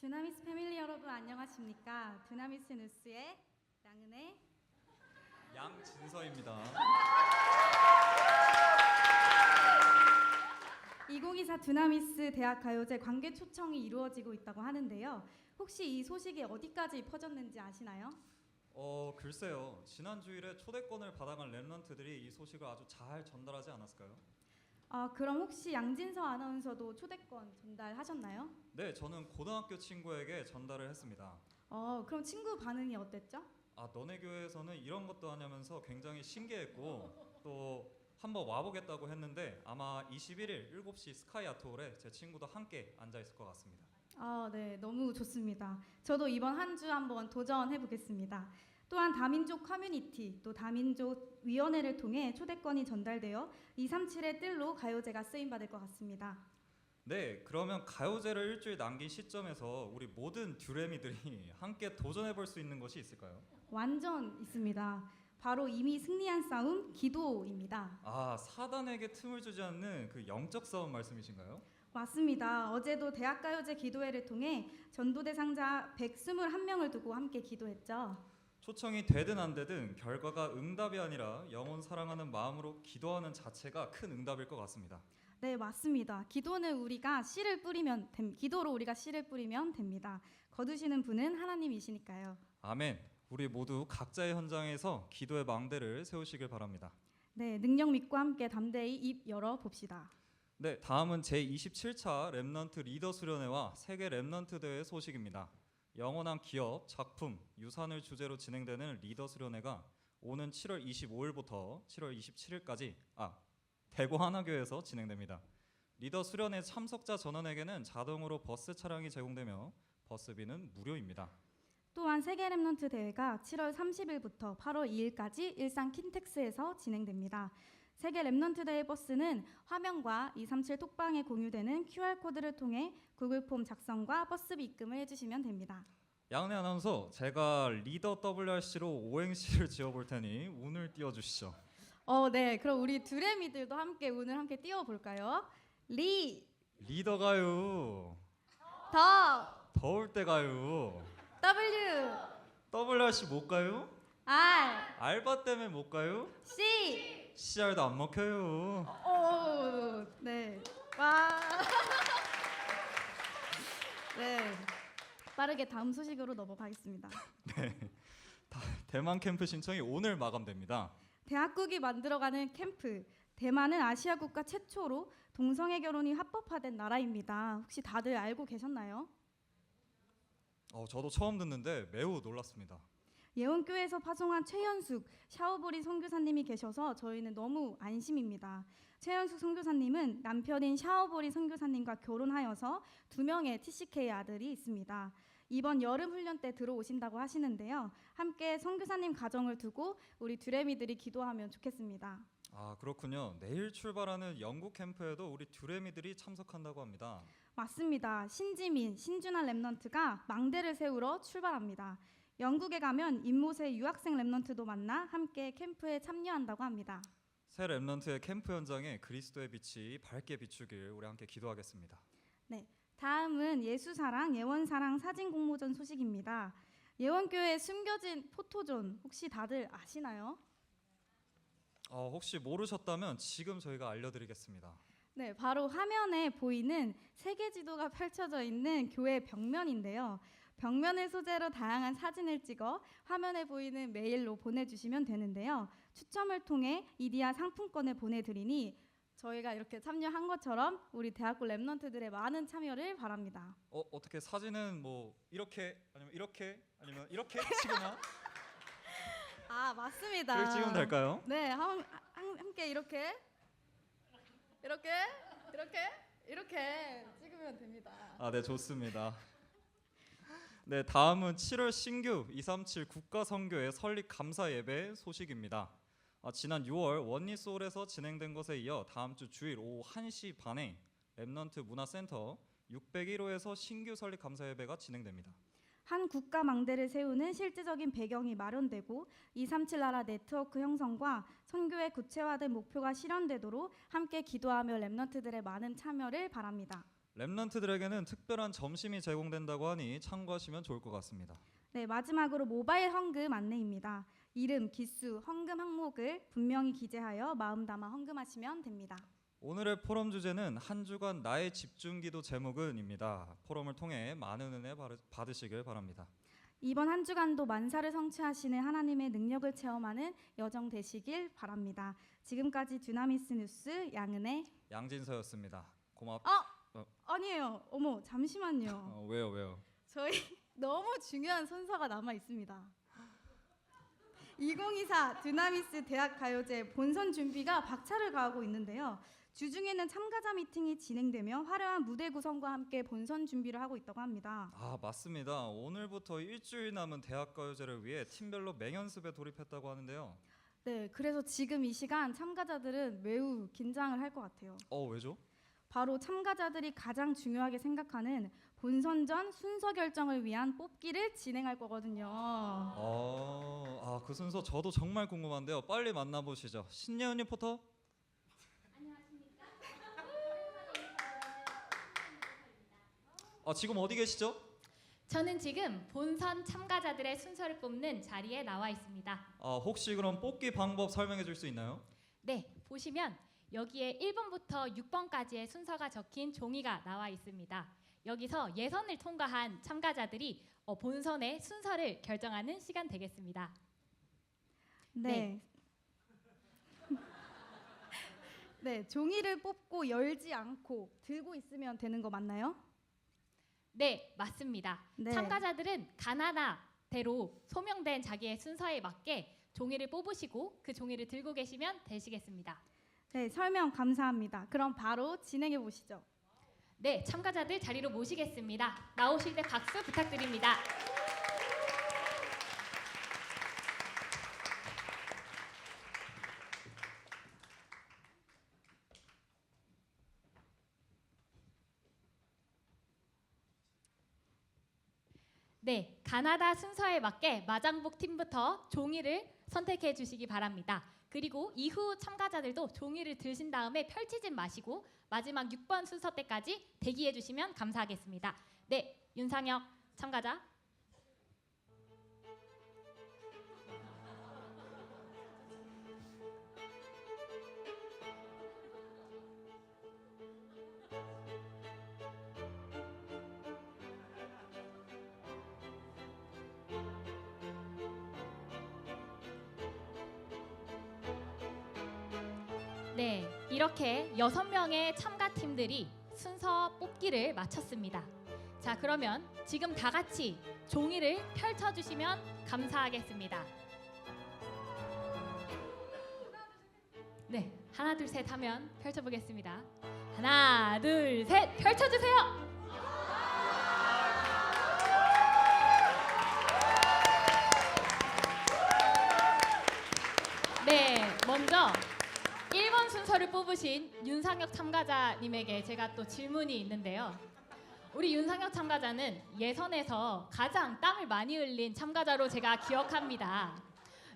두나미스 패밀리 여러분 안녕하십니까? 두나미스 뉴스의 양은혜 2024 두나미스 대학 가요제 관계 초청이 이루어지고 있다고 하는데요. 혹시 이 소식이 어디까지 퍼졌는지 아시나요? 어 글쎄요 지난 주일에 초대권을 받아간 랩런트들이 이 소식을 아주 잘 전달하지 않았을까요? 아, 그럼 혹시 양진서 아나운서도 초대권 전달하셨나요? 네 저는 고등학교 친구에게 전달을 했습니다. 어, 그럼 친구 반응이 어땠죠? 아 너네 교회에서는 이런 것도 하냐면서 굉장히 신기했고 또 한번 와보겠다고 했는데 아마 21일 7시 스카이 아트홀에 제 친구도 함께 앉아 있을 것 같습니다. 아, 네, 너무 좋습니다. 저도 이번 한 주 한번 도전해 보겠습니다. 또한 다민족 커뮤니티 또 다민족 위원회를 통해 초대권이 전달되어 237의 뜰로 가요제가 쓰임 받을 것 같습니다. 네 그러면 가요제를 일주일 남긴 시점에서 우리 모든 듀레미들이 함께 도전해 볼 수 있는 것이 있을까요? 완전 있습니다. 바로 이미 승리한 싸움 기도입니다. 아 사단에게 틈을 주지 않는 그 영적 싸움 말씀이신가요? 맞습니다. 어제도 대학가요제 기도회를 통해 전도 대상자 121명을 두고 함께 기도했죠. 초청이 되든 안 되든 결과가 응답이 아니라 영혼 사랑하는 마음으로 기도하는 자체가 큰 응답일 것 같습니다. 네, 맞습니다. 기도는 우리가 씨를 뿌리면 됨, 기도로 우리가 씨를 뿌리면 됩니다. 거두시는 분은 하나님이시니까요. 아멘. 우리 모두 각자의 현장에서 기도의 망대를 세우시길 바랍니다. 네, 능력 믿고 함께 담대히 입 열어 봅시다. 네, 다음은 제 27차 랩넌트 리더 수련회와 세계 랩넌트 대회 소식입니다. 영원한 기업, 작품, 유산을 주제로 진행되는 리더 수련회가 오는 7월 25일부터 7월 27일까지 아 대구 하나교에서 진행됩니다. 리더 수련회 참석자 전원에게는 자동으로 버스 차량이 제공되며 버스비는 무료입니다. 또한 세계 랩넌트 대회가 7월 30일부터 8월 2일까지 일산 킨텍스에서 진행됩니다. 세계 랩넌트 대회 버스는 화면과 237 톡방에 공유되는 QR 코드를 통해 구글 폼 작성과 버스비 입금을 해주시면 됩니다. 양은혜 아나운서, 제가 리더 WRC로 오행시를 지어볼 테니 운을 띄워주시죠. 어, 네. 그럼 우리 두레미들도 함께 오늘 함께 띄워 볼까요? 리, 리더가요. 더, 더울 때 가요. W, WRC 못 가요? R, 알바 때문에 못 가요? C. CR도 안 먹혀요. 오, 네. 와. 네. 빠르게 다음 소식으로 넘어가겠습니다. 대만 캠프 신청이 오늘 마감됩니다. 대학국이 만들어가는 캠프. 대만은 아시아 국가 최초로 동성애 결혼이 합법화된 나라입니다. 혹시 다들 알고 계셨나요? 어, 저도 처음 듣는데 매우 놀랐습니다. 예원교회에서 파송한 최현숙 샤오보리 선교사님이 계셔서 저희는 너무 안심입니다. 최현숙 선교사님은 남편인 샤오보리 선교사님과 결혼하여서 두 명의 TCK 아들이 있습니다. 이번 여름 훈련 때 들어오신다고 하시는데요. 함께 선교사님 가정을 두고 우리 두레미들이 기도하면 좋겠습니다. 아 그렇군요. 내일 출발하는 영국 캠프에도 우리 듀레미들이 참석한다고 합니다. 맞습니다. 신지민, 신준하 랩넌트가 망대를 세우러 출발합니다. 영국에 가면 임모세 유학생 랩넌트도 만나 함께 캠프에 참여한다고 합니다. 새 랩런트의 캠프 현장에 그리스도의 빛이 밝게 비추길 우리 함께 기도하겠습니다. 다음은 예수사랑 예원사랑 사진 공모전 소식입니다. 예원교회 숨겨진 포토존 혹시 다들 아시나요? 어, 혹시 모르셨다면 지금 저희가 알려드리겠습니다. 네, 바로 화면에 보이는 세계 지도가 펼쳐져 있는 교회 벽면인데요. 벽면을 소재로 다양한 사진을 찍어 화면에 보이는 메일로 보내주시면 되는데요. 추첨을 통해 이디야 상품권을 보내드리니 저희가 이렇게 참여한 것처럼 우리 대학교 랩런트들의 많은 참여를 바랍니다. 어 어떻게 사진은 뭐 이렇게 아니면 이렇게 아니면 이렇게 찍으나 아 맞습니다. 그렇게 찍으면 될까요? 네, 한, 한, 함께 이렇게 이렇게 이렇게 이렇게 찍으면 됩니다. 아, 네, 좋습니다. 네, 다음은 7월 신규 237 국가 선교회 설립 감사 예배 소식입니다. 아, 지난 6월 원리 소울에서 진행된 것에 이어 다음 주 주일 오후 1시 반에 랩넌트 문화센터 601호에서 신규 설립 감사 예배가 진행됩니다. 한 국가 망대를 세우는 실질적인 배경이 마련되고 237 나라 네트워크 형성과 선교의 구체화된 목표가 실현되도록 함께 기도하며 랩런트들의 많은 참여를 바랍니다. 랩런트들에게는 특별한 점심이 제공된다고 하니 참고하시면 좋을 것 같습니다. 네, 마지막으로 모바일 헌금 안내입니다. 이름, 기수, 헌금 항목을 분명히 기재하여 마음 담아 헌금하시면 됩니다. 오늘의 포럼 주제는 한 주간 나의 집중기도 제목은입니다. 포럼을 통해 많은 은혜 받으시길 바랍니다. 이번 한 주간도 만사를 성취하시는 하나님의 능력을 체험하는 여정 되시길 바랍니다. 지금까지 듀나미스 뉴스 양은혜 양진서였습니다. 고맙. 아니에요. 어머 잠시만요. 어, 왜요, 왜요? 저희 너무 중요한 순서가 남아 있습니다. 2024 듀나미스 대학 가요제 본선 준비가 박차를 가하고 있는데요. 주중에는 참가자 미팅이 진행되며 화려한 무대 구성과 함께 본선 준비를 하고 있다고 합니다. 아 맞습니다. 오늘부터 일주일 남은 대학 가요제를 위해 팀별로 맹연습에 돌입했다고 하는데요. 네, 그래서 지금 이 시간 참가자들은 매우 긴장을 할 것 같아요. 어 왜죠? 바로 참가자들이 가장 중요하게 생각하는 본선전 순서 결정을 위한 뽑기를 진행할 거거든요. 아, 그 순서 저도 정말 궁금한데요. 빨리 만나보시죠. 신예은 리포터. 아 지금 어디 계시죠? 저는 지금 본선 참가자들의 순서를 뽑는 자리에 나와 있습니다. 아 혹시 그럼 뽑기 방법 설명해 줄 수 있나요? 네, 보시면 여기에 1번부터 6번까지의 순서가 적힌 종이가 나와 있습니다. 여기서 예선을 통과한 참가자들이 어, 본선의 순서를 결정하는 시간 되겠습니다. 네. 네, 종이를 뽑고 열지 않고 들고 있으면 되는 거 맞나요? 네, 맞습니다. 네. 참가자들은 가나다대로 소명된 자기의 순서에 맞게 종이를 뽑으시고 그 종이를 들고 계시면 되시겠습니다. 네, 설명 감사합니다. 그럼 바로 진행해 보시죠. 네, 참가자들 자리로 모시겠습니다. 나오실 때 박수 부탁드립니다. 네, 가나다 순서에 맞게 마장복 팀부터 종이를 선택해 주시기 바랍니다. 그리고 이후 참가자들도 종이를 드신 다음에 펼치진 마시고 마지막 6번 순서 때까지 대기해 주시면 감사하겠습니다. 네, 윤상혁 참가자. 네, 이렇게 여섯 명의 참가 팀들이 순서 뽑기를 마쳤습니다. 자, 그러면 지금 다 같이 종이를 펼쳐 주시면 감사하겠습니다. 네, 하나 둘 셋 하면 펼쳐 보겠습니다. 하나, 둘, 셋 펼쳐 주세요. 네, 먼저 1번 순서를 뽑으신 윤상혁 참가자님에게 제가 또 질문이 있는데요. 우리 윤상혁 참가자는 예선에서 가장 땀을 많이 흘린 참가자로 제가 기억합니다.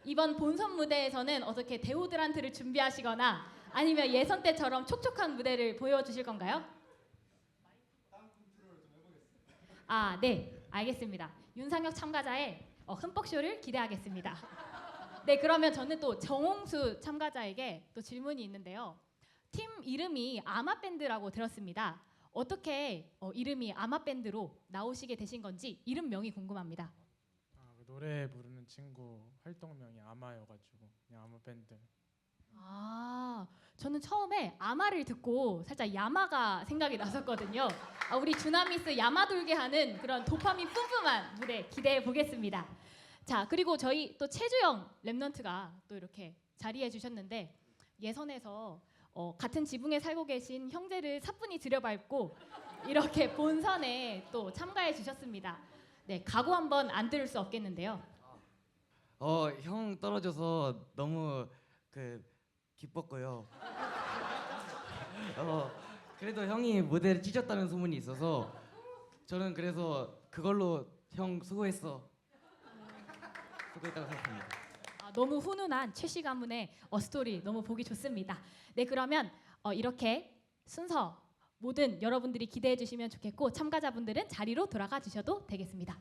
이번 본선 무대에서는 어떻게 데오드란트를 준비하시거나 아니면 예선 때처럼 촉촉한 무대를 보여주실 건가요? 아, 네, 알겠습니다. 윤상혁 참가자의 어, 흠뻑쇼를 기대하겠습니다. 네, 그러면 저는 또 정홍수 참가자에게 또 질문이 있는데요. 팀 이름이 아마 밴드라고 들었습니다. 어떻게 어, 이름이 아마 밴드로 나오시게 되신 건지 이름명이 궁금합니다. 아, 그 노래 부르는 친구 활동명이 아마여가지고 그냥 아마 밴드. 아, 저는 처음에 아마를 듣고 살짝 야마가 생각이 났었거든요. 아, 우리 주나미스 야마 돌게 하는 그런 도파민 뿜뿜한 무대 기대해 보겠습니다. 자, 그리고 저희 또 최주영 랩넌트가 또 이렇게 자리해 주셨는데 예선에서 어, 같은 지붕에 살고 계신 형제를 사뿐히 들여밟고 이렇게 본선에 또 참가해 주셨습니다. 네, 각오 한번 안 들을 수 없겠는데요. 어, 형 떨어져서 너무 그 기뻤고요. 어, 그래도 형이 무대를 찢었다는 소문이 있어서 저는 그래서 그걸로 형 수고했어. 수고했다고 생각합니다. 아, 너무 훈훈한 최씨 가문의 어, 스토리 너무 보기 좋습니다. 네 그러면 어, 이렇게 순서 모든 여러분들이 기대해 주시면 좋겠고 참가자분들은 자리로 돌아가 주셔도 되겠습니다.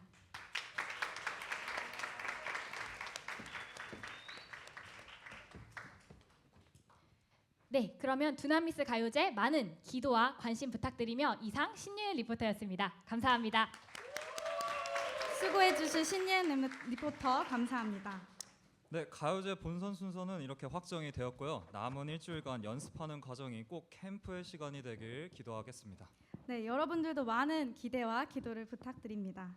네, 그러면 두나미스 가요제 많은 기도와 관심 부탁드리며 이상 신유일 리포터였습니다. 감사합니다. 수고해주신 신예은 리포터 감사합니다. 네, 가요제 본선 순서는 이렇게 확정이 되었고요. 남은 일주일간 연습하는 과정이 꼭 캠프의 시간이 되길 기도하겠습니다. 네, 여러분들도 많은 기대와 기도를 부탁드립니다.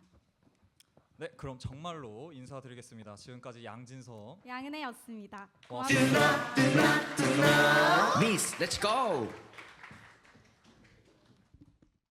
네, 그럼 정말로 인사드리겠습니다. 지금까지 양진서 양은혜였습니다. 고맙습니다. Miss, let's go.